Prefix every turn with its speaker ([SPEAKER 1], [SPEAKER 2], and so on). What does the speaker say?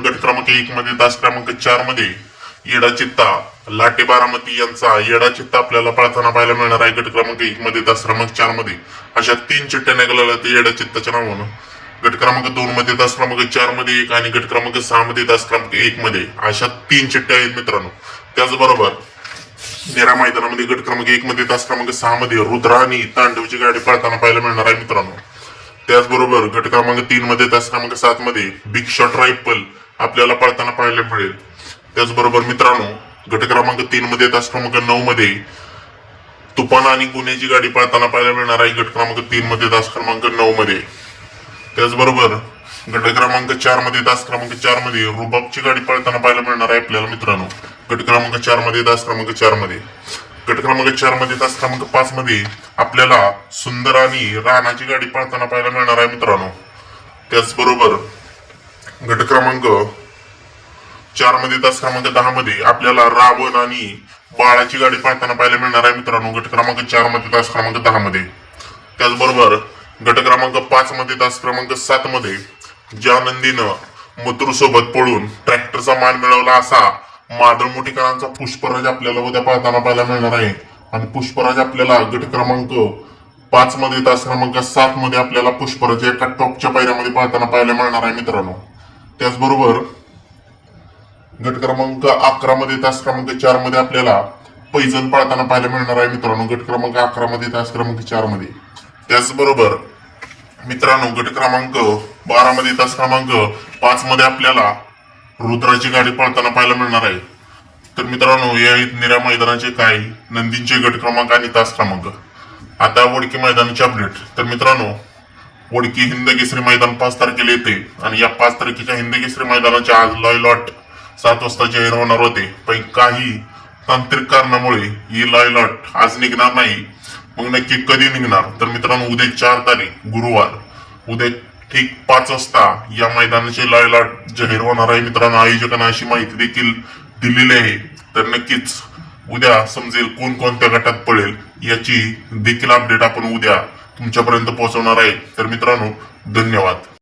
[SPEAKER 1] गट क्रमांक एक मध्ये तास क्रमांक चारमध्ये येडा चित्ता लाटे बारामती यांचा येडा चित्ता आपल्याला पळताना पाहायला मिळणार आहे. गट क्रमांक एक मध्ये तास क्रमांक चारमध्ये. अशा तीन चिठ्ठ्या निघालेल्या ते येडा चित्ताच्या नावानं. गट क्रमांक दोन मध्ये तास क्रमांक चारमध्ये एक आणि गट क्रमांक सहा मध्ये तास क्रमांक एक मध्ये. अशा तीन चिठ्ठ्या आहेत मित्रांनो. त्याचबरोबर नेरा मैदानामध्ये गट क्रमांक एक मध्ये तास क्रमांक सहा मध्ये रुद्रा आणि तांडवची गाडी पळताना पाहायला मिळणार आहे मित्रांनो. त्याचबरोबर गट क्रमांक तीन मध्ये तास क्रमांक सात मध्ये बिग शॉट रायफल आपल्याला पळताना पाहायला मिळेल. त्याचबरोबर मित्रांनो गट क्रमांक तीन मध्ये तास क्रमांक नऊ मध्ये तुफान आणि गुन्ह्याची गाडी पळताना पाहायला मिळणार आहे. गट क्रमांक तीन मध्ये तास क्रमांक नऊ मध्ये. त्याचबरोबर गट क्रमांक चारमध्ये तास क्रमांक चारमध्ये रुबाबची गाडी पळताना पाहायला मिळणार आहे आपल्याला मित्रांनो. गट क्रमांक चारमध्ये तास क्रमांक चारमध्ये. गट क्रमांक चारमध्ये तास क्रमांक पाच मध्ये आपल्याला सुंदर आणि राणाची गाडी पळताना पाहायला मिळणार आहे मित्रांनो. त्याचबरोबर गट क्रमांक चारमध्ये तास क्रमांक दहा मध्ये आपल्याला रावण आणि बाळाची गाडी पाहताना पाहायला मिळणार आहे मित्रांनो. गट क्रमांक चारमध्ये तास क्रमांक दहा मध्ये. त्याचबरोबर गट क्रमांक पाच मध्ये तास क्रमांक सात मध्ये ज्या नंदीनं मथुर सोबत पळून ट्रॅक्टरचा मान मिळवला असा मादळ मोठीकरांचा पुष्पराज आपल्याला उद्या पाहताना पाहायला मिळणार आहे. आणि पुष्पराज आपल्याला गट क्रमांक पाच मध्ये तास क्रमांक सात मध्ये आपल्याला पुष्पराज एका टॉपच्या पायऱ्यामध्ये पाहताना पाहायला मिळणार आहे मित्रांनो. त्याचबरोबर गट क्रमांक अकरा मध्ये तास क्रमांक चारमध्ये आपल्याला पैजण पाळताना पाहायला मिळणार आहे मित्रांनो. गट क्रमांक अकरा मध्ये तास क्रमांक चारमध्ये. त्याचबरोबर मित्रांनो गट क्रमांक बारा मध्ये तास क्रमांक पाच मध्ये आपल्याला रुद्राची गाडी पळताना पाहायला मिळणार आहे. तर मित्रांनो या आहेत निऱ्या मैदानाचे काही नंदींचे गट क्रमांक आणि तास क्रमांक. आता वडकी मैदानाचे अपडेट तर मित्रांनो वडकी हिंद केसरी मैदान पाच तारखेला येते. आणि या पाच तारखेच्या हिंद केसरी मैदानाच्या आज लॉय लॉट. सात वाजता जाहीर होणार होते पण काही तांत्रिक कारणामुळे ही लॉय लॉट आज निघणार नाही. मग नक्की कधी निघणार? तर मित्रांनो उद्या चार तारीख गुरुवार. उद्या ठीक पाच वाजता या मैदानाचे लॉय लॉट जाहीर होणार आहे. मित्रांनो आयोजकांना अशी माहिती देखील दिलेली आहे. तर नक्कीच उद्या समजेल कोण कोणत्या गटात पडेल याची देखील अपडेट आपण उद्या तुमच्यापर्यंत पोहोचवणार आहे. तर मित्रांनो धन्यवाद.